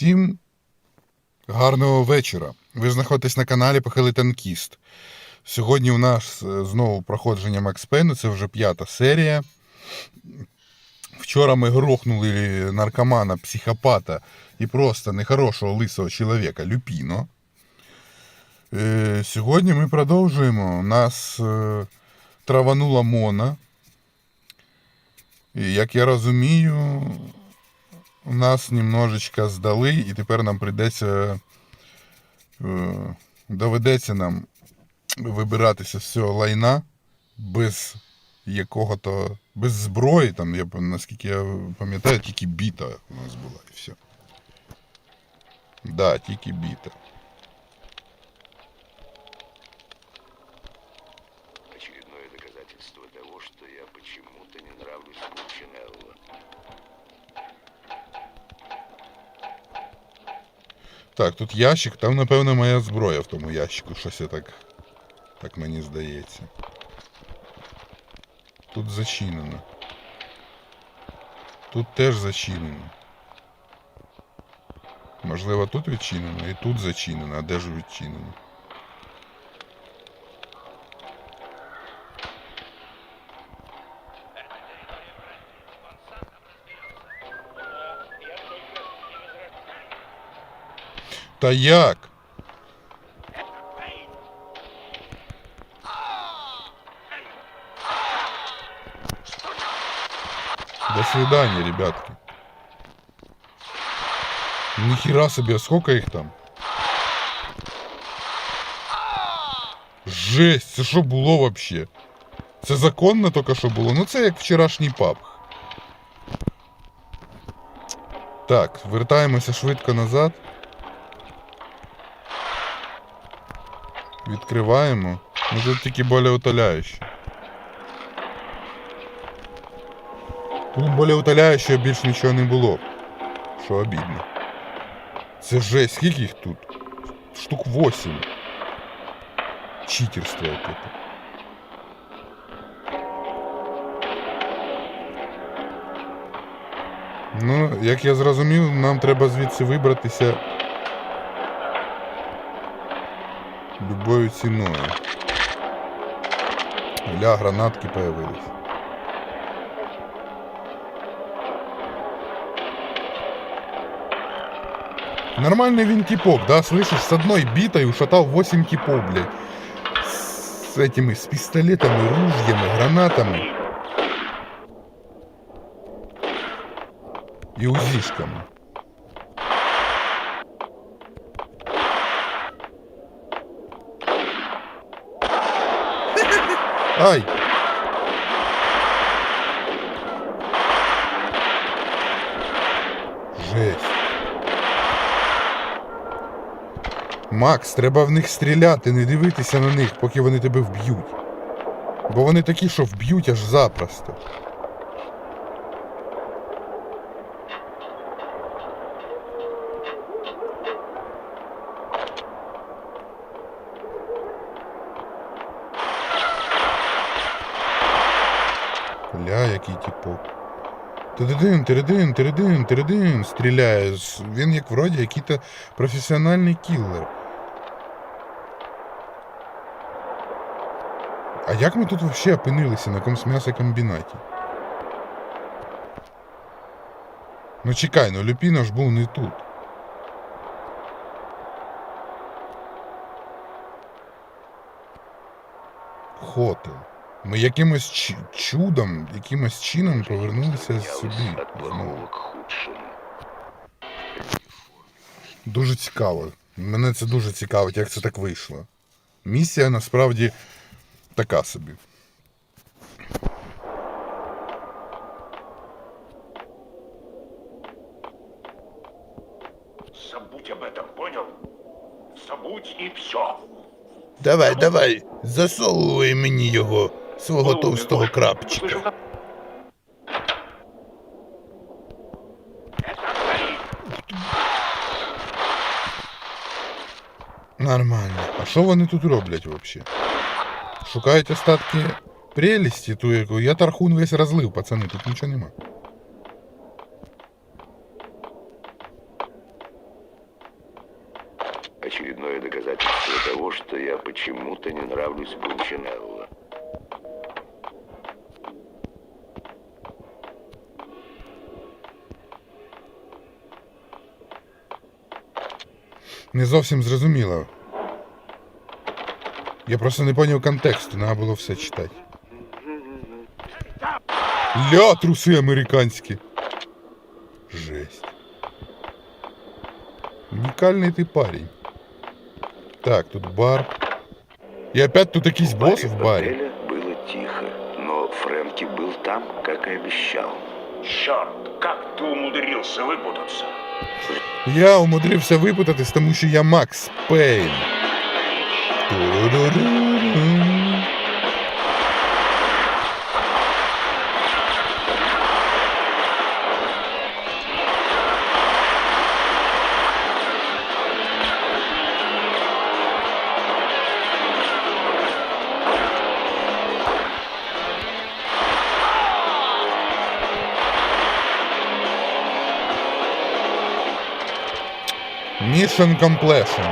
Всім гарного вечора. Ви знаходитесь на каналі Похилий Танкіст. Сьогодні у нас е, знову проходження Макс Пейну, це вже п'ята серія. Вчора ми грохнули наркомана, психопата і просто нехорошого лисого чоловіка Люпіно. Е, Сьогодні ми продовжуємо. Нас е, траванула Мона. І, як я розумію, нас немножечко здали, і тепер нам прийдеться. е, Доведеться нам вибиратися з цього лайна без якого-то. без зброї. Там, я, наскільки я пам'ятаю, тільки біта у нас була і все. Да, тільки біта. Очередное доказательство того, что я почему-то не нравлюсь Пучинелло. Так, тут ящик, там, напевно, моя зброя в тому ящику, щось я так. Так мені здається. Тут зачинено. Тут теж зачинено. Можливо, тут відчинено і тут зачинено, а де ж відчинено? Та як? До свидания, ребятки. Нихера себе, сколько их там? Жесть, це що було вообще? Це законно тільки що було? Ну це як вчорашній паб. Так, вертаємося швидко назад. Відкриваємо. Ну тут тільки болеутоляюче. Тут болеутоляюче більш нічого не було. Що обідно. Це жесть, скільки їх тут? Штук 8. Читерство яке. Ну, як я зрозумів, нам треба звідси вибратися любою ціною. Ля, гранатки появились. Нормальный вин типок, да, слышишь, с одной битой ушатал 8 типов, блядь. С этими, с пистолетами, ружьями, гранатами. И узишками. Ай! Жесть. Макс, треба в них стріляти, не дивитися на них, поки вони тебе вб'ють. Бо вони такі, що вб'ють аж запросто. Тиридин, тиридин, тиридин, тиридин, стріляє. Він як вроді який-то професіональний кіллер. А як ми тут взагалі опинилися на якомусь м'ясокомбінаті? Ну чекай, ну Люпіно ж був не тут. Хотел. Ми якимось ч- чудом, якимось чином повернулися сюди. худшему. Дуже цікаво. Мене це дуже цікавить, як це так вийшло. Місія насправді така собі. Забудь об этом, понял? Забудь и все. Давай, давай, засовуй мені його, свого товстого крапчика. Нормально. А що вони тут роблять взагалі? Шукають остатки прелісті, ту яку. Я тархун весь розлив, пацани, тут нічого нема. очередное доказательство того, что я почему-то не нравлюсь Пунчинелло. Не зовсім зрозуміло. Я просто не поняв контексту, треба було все читати. Ля, труси американські. Жесть. Унікальний ти парень. Так, тут бар. І опять тут якийсь бос в барі. отеля было тихо, но Фрэнки был там, как и обещал. Черт, как ты умудрился выпутаться? Я умудрився випутатись, тому що я Макс Пейн. Ту-ду-ду-ду. Mission completion.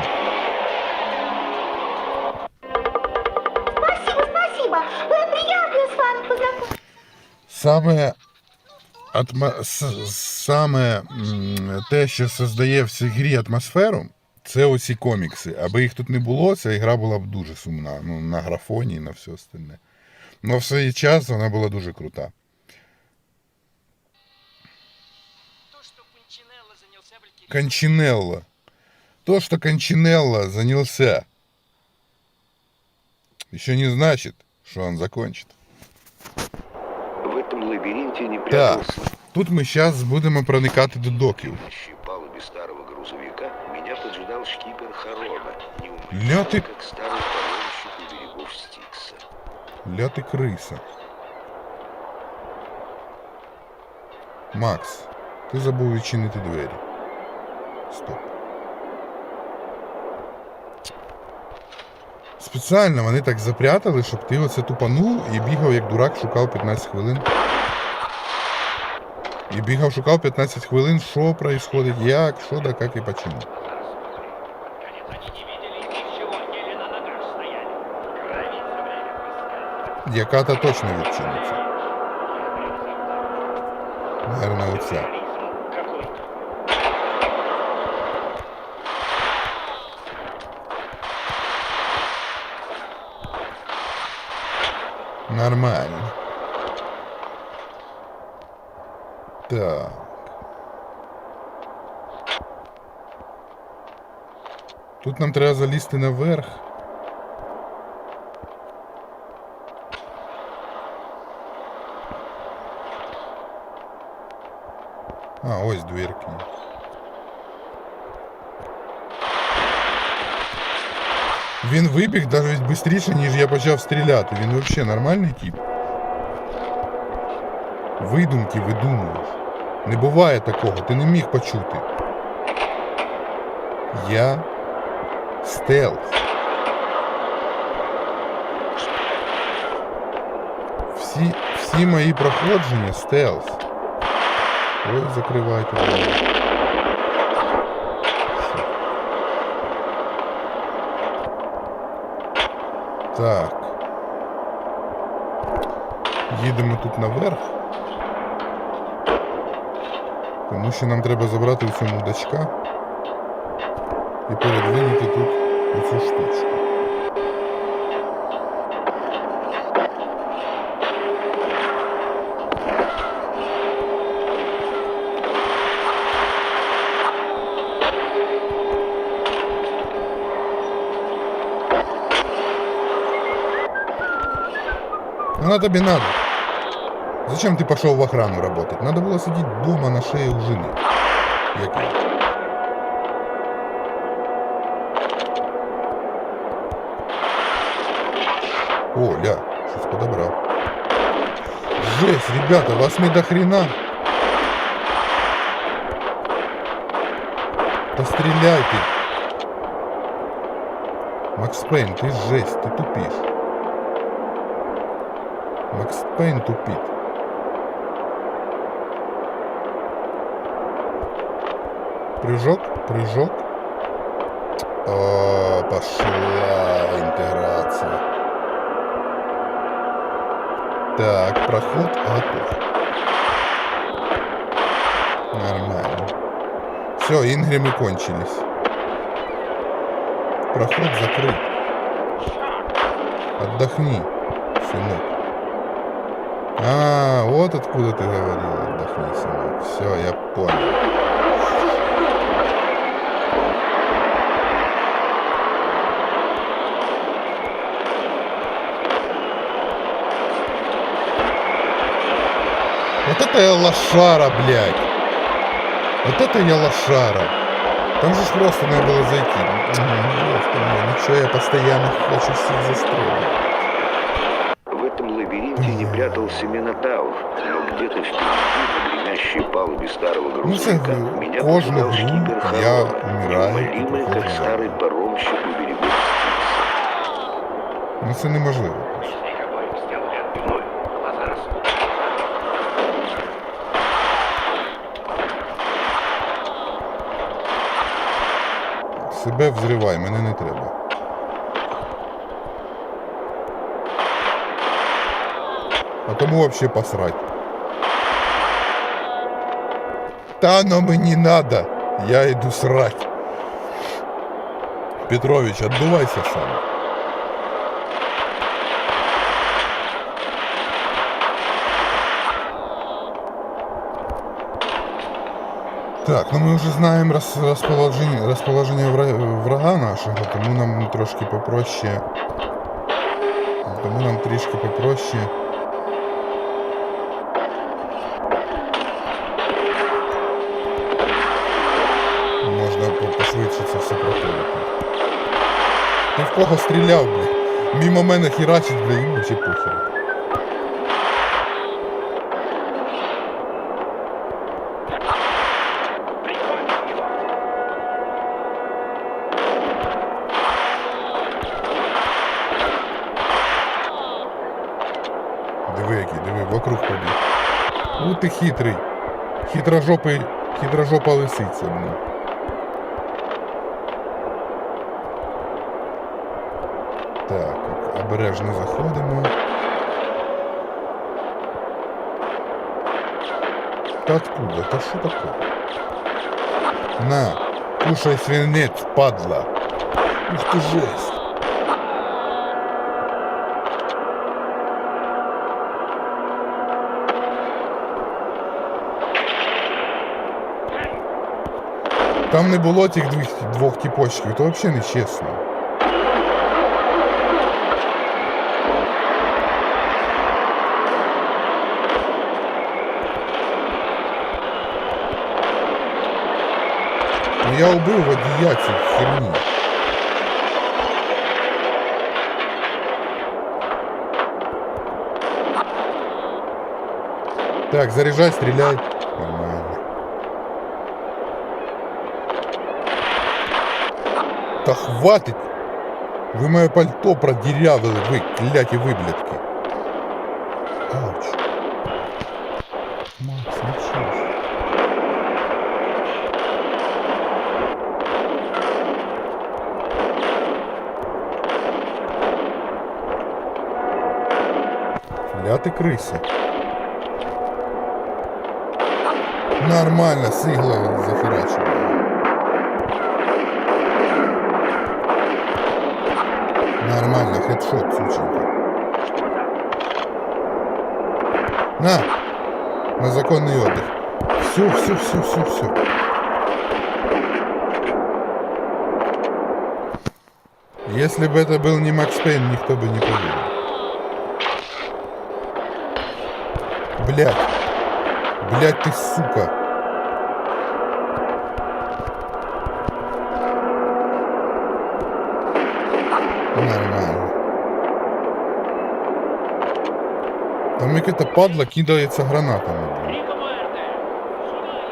Спасибо, спасибо. Было приятно с вами познакомиться. Саме, атма... с- саме м, те, що создає в цій грі атмосферу, це оці комікси. Аби їх тут не було, ця гра була б дуже сумна. Ну, на графоні і на все остальне. Но в свій час вона була дуже крута. То, То, что Кончинелло занялся, еще не значит, что он закончит. В этом лабиринте не Так, прятался. тут ми зараз будемо проникати до доків. На палубе старого грузовика меня поджидал шкипер Харона, Ля ты- неумолимый, как старый паромщик у берегов Стикса. Ля ти криса. Макс, ти забув відчинити двері. Спеціально вони так запрятали, щоб ти оце тупанув і бігав як дурак, шукав 15 хвилин. І бігав, шукав 15 хвилин, що происходить, як, що да, як і почему. Яка-то точно відчиниться. Наверное, оця. Нормально. Так. Тут нам треба залізти наверх. А, ось двірки. Він вибіг навіть швидше, ніж я почав стріляти. Він взагалі нормальний тип. Видумки видумуєш. Не буває такого, ти не міг почути. Я стелс. Всі, всі мої проходження стелс. Ой, закривайте. Так. Їдемо тут наверх. Тому що нам треба забрати цьому мудачка і передвинути тут оцю штучку. Она тебе надо. Зачем ты пошел в охрану работать? Надо было сидеть дома на шее у жены. Як я. О, ля, щось подобрав. Жесть, ребята, вас не до хрена. Да стреляй ты. Макс Пейн, ты жесть, ты тупишь. Макс Пейн тупит. Прыжок, прыжок. О, пошла интеграция. Так, проход готов. Нормально. Все, ингримы кончились. Проход закрыт. Отдохни, сынок. А, вот откуда ты говорил, отдохни, сынок. Все, я понял. Вот это я лошара, блядь. Вот это я лошара. Там же просто надо было зайти. Чё, я постоянно хочу всех застрелить. В этом лабиринте не прятался Минотавр, но где-то впереди, на гремящей палубе старого Ну, це грузовика, меня кожну поджидал гру шкипер я Харон, умираю і неумолимый, как проходжу старый заново. паромщик у берегов Ну це неможливо. Если их обоих сделали отбивную, глаза распухли. Себе взривай, мене не треба. А тому вообще посрать. Та но мені надо. Я иду срать. Петрович, отдувайся сам. Так, ну ми вже знаємо роз, розположення, розположення вра- врага нашого, тому нам трошки попроще. Тому нам трішки попроще. Ти в кого стріляв, блядь? Мімо мене херачить, блядь, йому чи похер. Диви який, диви, вокруг побіг. Ну ти хитрий. Хитрожопий, хитрожопа лисиця, блін. обережно заходимо. Та откуда? Та що таке? На, кушай свинець, падла. Ух ти жесть. Там не було тих двох, двох тіпочків, то взагалі не чесно. я убив водія цю херні. Так, заряжай, стреляй. Нормально. Та хватить! Ви моє пальто продірявили, ви кляті виблядки. Кляти криси. Нормально, сигла захерачила. Нормально, хедшот, сученька. На! На законный отдых. Все, все, все, все, все. Если бы это был не Макс Пейн, никто бы не поверил. Блять. Блядь ты, сука. Нормально. Там это падла кидається гранатами. блін. Рико Муэрте! Сюда,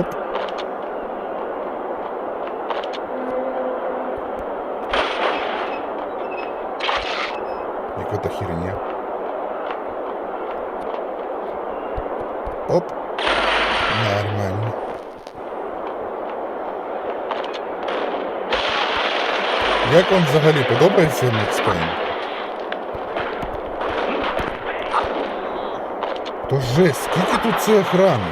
Оп. Яка-то херня. Оп. Нормально. Як вам взагалі подобається Payne? То жесть, скільки тут це охрани?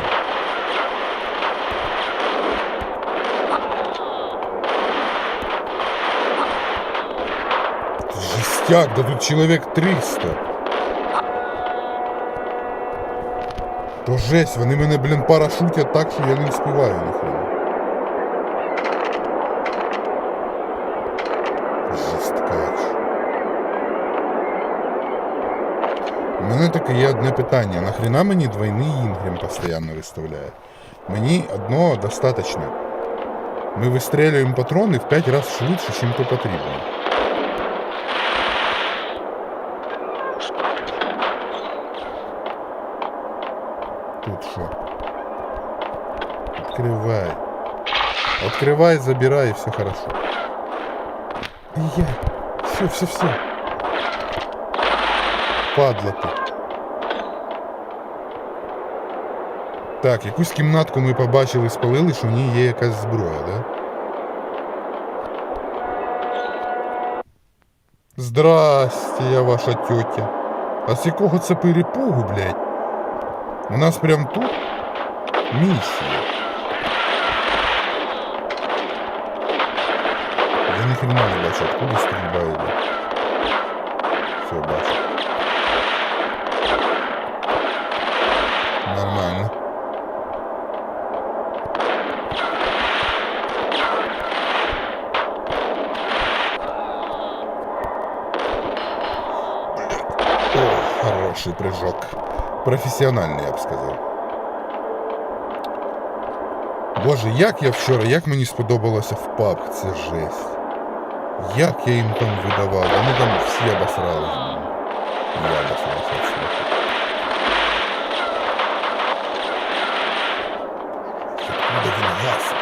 Жестяк, да тут человек 300. То жесть, вони мене, блін, парашутять так, що я не вспіваю ніхрена. мене таке є одне питання. Нахрена мені двойний інгрем постійно виставляє? Мені одного достаточно. Ми вистрілюємо патрони в 5 разів швидше, ніж то потрібно. Тут що? Открывай. Открывай, забирай, и все хорошо. И я. Все, все, все. Падла ти. Так, якусь кімнатку ми побачили, спалили, що в ній є якась зброя, да? Здрасте, я ваша тьотя. А з якого це перепугу, блядь? У нас прям тут миссия. Я ни хрена не бачу, откуда стрільба йде. Все, бачу. Нормально. О, хороший прыжок. Професіональний, я б сказав. Боже, як я вчора, як мені сподобалося в паб, це жесть. Як я їм там видавав, вони там всі обосрались. Я обосрався від сміху. Він гасить?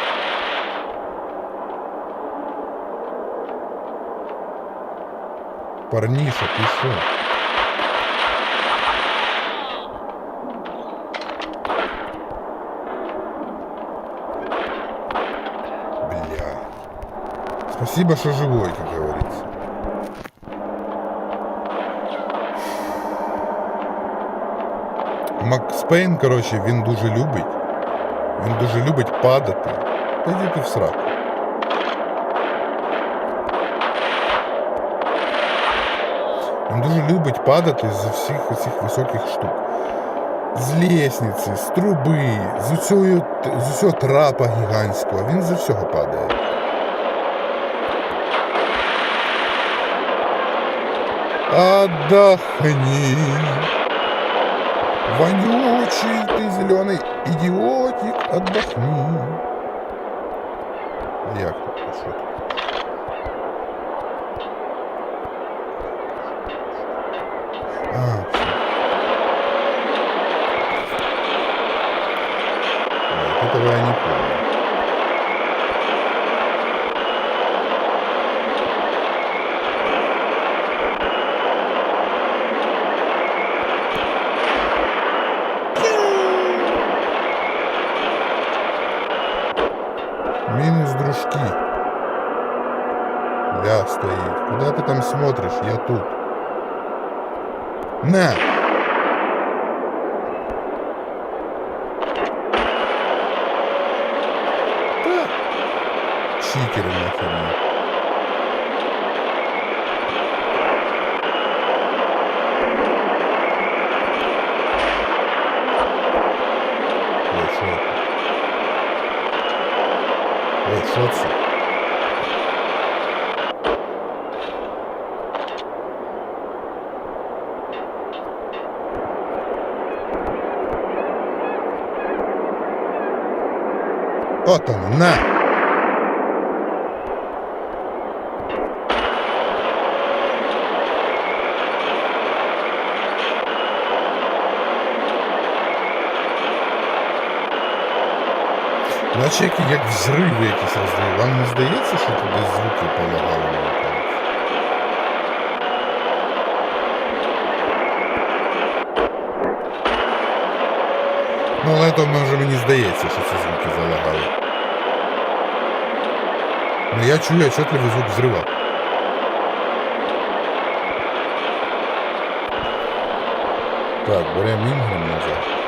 Парніша, ти що? Спасибо, что живой, как говорится. Макс Пейн, коротше, він дуже любить. Він дуже любить падати. Та в сраку. Він дуже любить падати з всіх цих високих штук. З лестниці, з труби, з усього, з усього трапа гігантського. Він з усього падає. Отдохни. Вонючий ты зеленый идиотик, отдохни. Як тут? А ты там смотришь? Я тут. На! Да. Читеры нахер. Ой, шо это? Ой, що це? Наче як, як взриви якісь роздає. Вам не здається, що тут звуки полагали? Ну, але то може мені здається, що ці звуки залагали. Ну я чую отчетливий звук взрива. Так, беремо Інграм назад.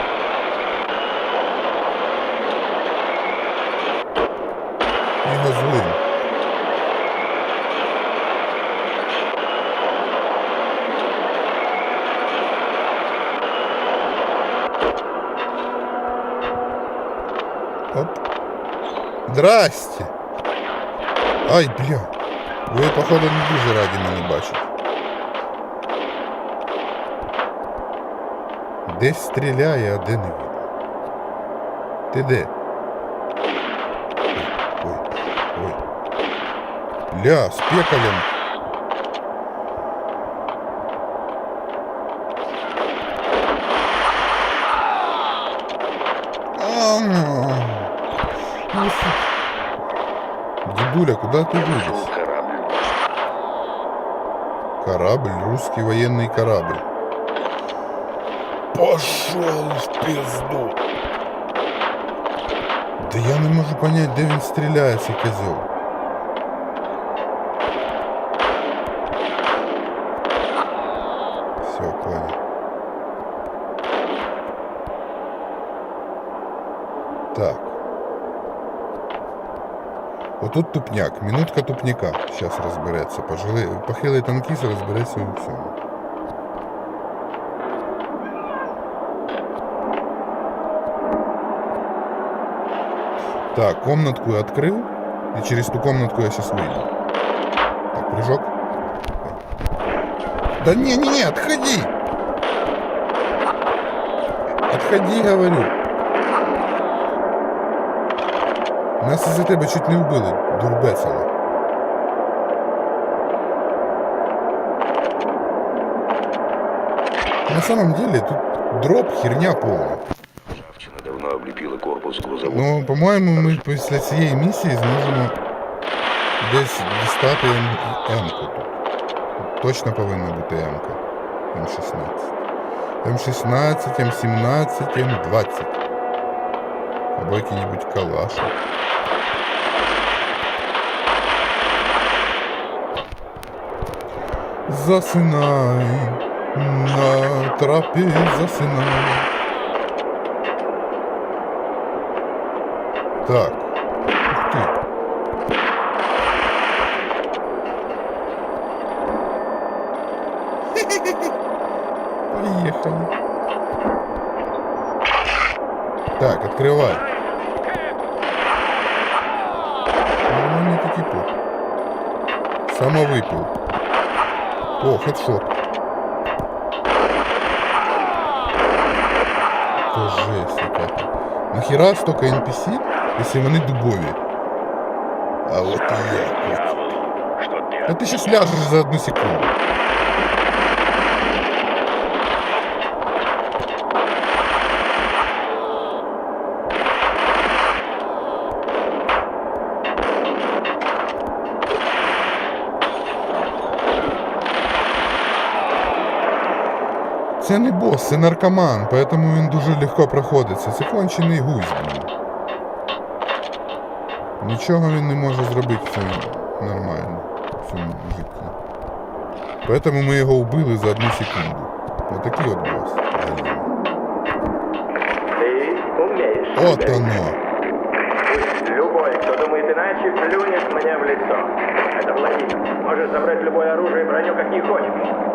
Здрасте. Ай, бля. Ви, походу, не дуже раді мене бачити. Десь стріляє, а де не видно. Ти де? Ой, ой, ой. Ля, з пекалем. Дедуля, куда ты вылез? Шел корабль. Корабль, русский военный корабль. Пошел в пизду. Да я не можу понять, де він стріляє, цей козел. Все, понял. Так. Отут тупняк, минутка тупняка. Зараз розбереться. Пожилий, похилий танкіст розбереться у всьому. Так, комнатку я открыл. И через ту комнатку я сейчас выйду. Так, прыжок. Да не-не-не, отходи! Отходи, говорю. Нас із-за тебе чуть не вбили, дурбецело. На самом деле тут дроп херня повна. Ржавчина давно облепила корпус грузового. Ну, по-моєму, ми після цієї місії зможемо десь дістати М-ку тут. Точно повинна бути М-ка. М16. М16, М17, М20. собой какие-нибудь калаши. Засынай, на тропе засынай. Так. Ух ты. Приехали. Так, открывай. Самовыпил. О, хедшот. Это жесть какая-то. Нахера столько NPC, если вони дубові? А от і я, А ти щас ляжеш за одну секунду. Це не бос, це наркоман, поэтому він дуже легко проходиться. Це кончений гусь, блін. Нічого він не може зробити в цьому нормально в цьому житті. Поэтому ми його вбили за одну секунду. Отакий от бос. галімий. Ты умеешь. От оно. Пусть любой, кто думает иначе, плюнет мне в лицо. Это Владимир. Может забрать любое оружие и броню, как не хочешь.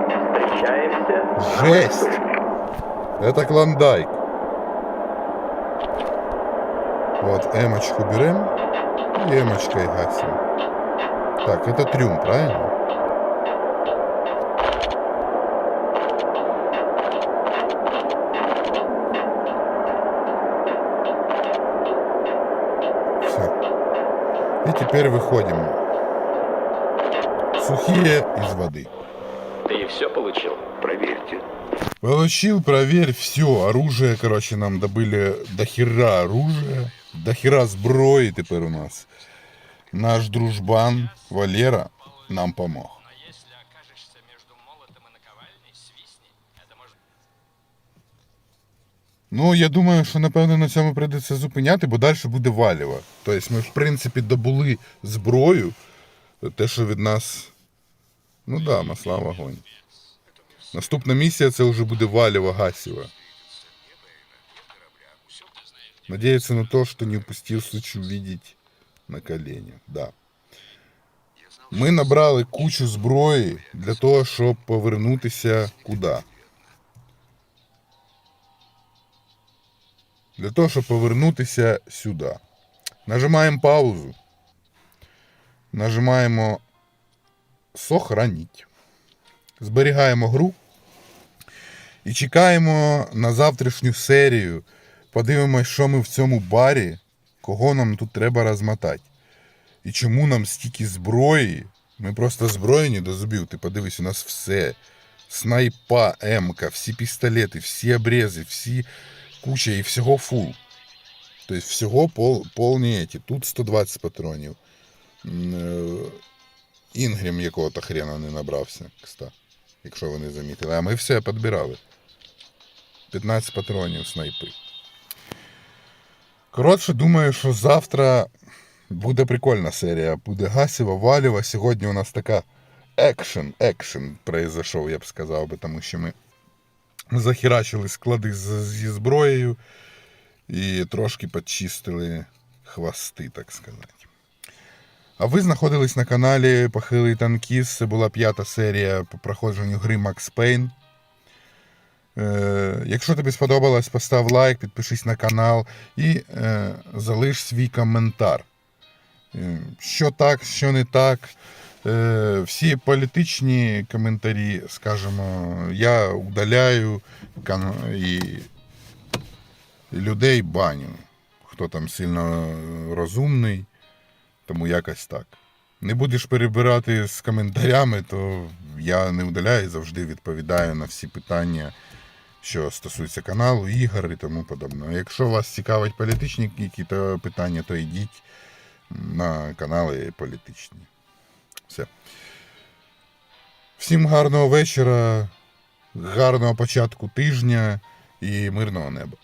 Встречаемся. Жесть! Это клондайк. Вот, эмочку берем и эмочкой гасим. Так, это трюм, правильно? Все. И теперь выходим. Сухие из воды. Ты все получил? Проверьте. Получил, проверь, все, оружие, короче, нам добыли до хера оружия, до хера зброї тепер у нас. Наш дружбан Валера нам помог. А если окажешься между молотом и наковальней, свистни. Это может... Ну, я думаю, що напевно на цьому прийдеться зупиняти, бо далі буде валіва. Тобто ми, в принципі, добули зброю, те, що від нас. Ну да, масла вогонь. Наступна місія це вже буде валіва гасіва. Надеяться на то, что не упустил случай увидеть на колені. Да. Ми набрали кучу зброї для того, щоб повернутися куди? Для того, щоб повернутися сюди. Нажимаємо паузу. Нажимаємо сохраніть. Зберігаємо гру. І чекаємо на завтрашню серію. Подивимось, що ми в цьому барі, кого нам тут треба розмотати. І чому нам стільки зброї. Ми просто зброєні до зубів. Ти подивись, у нас все. Снайпа, М-ка, всі пістолети, всі обрези, всі куча і всього фул. Тобто всього пол, повні еті. Тут 120 патронів. Інгрім якого-то хрена не набрався, кста, якщо ви не замітили. А ми все підбирали. 15 патронів снайпи. Коротше, думаю, що завтра буде прикольна серія. Буде Гасєва, Валєва. Сьогодні у нас така екшен, екшен произошов, я б сказав би, тому що ми захерачили склади зі зброєю і трошки почистили хвости, так сказати. А ви знаходились на каналі Похилий Танкіст. Це була п'ята серія по проходженню гри Max Payne. Е, якщо тобі сподобалось, постав лайк, підпишись на канал і е, залиш свій коментар. Е, що так, що не так. Е, всі політичні коментарі, скажімо, я удаляю і людей баню. Хто там сильно розумний, тому якось так. Не будеш перебирати з коментарями, то я не удаляю, завжди відповідаю на всі питання, що стосуються каналу, ігор і тому подобне. Якщо вас цікавить політичні якісь питання, то йдіть на канали політичні. Все. Всім гарного вечора, гарного початку тижня і мирного неба.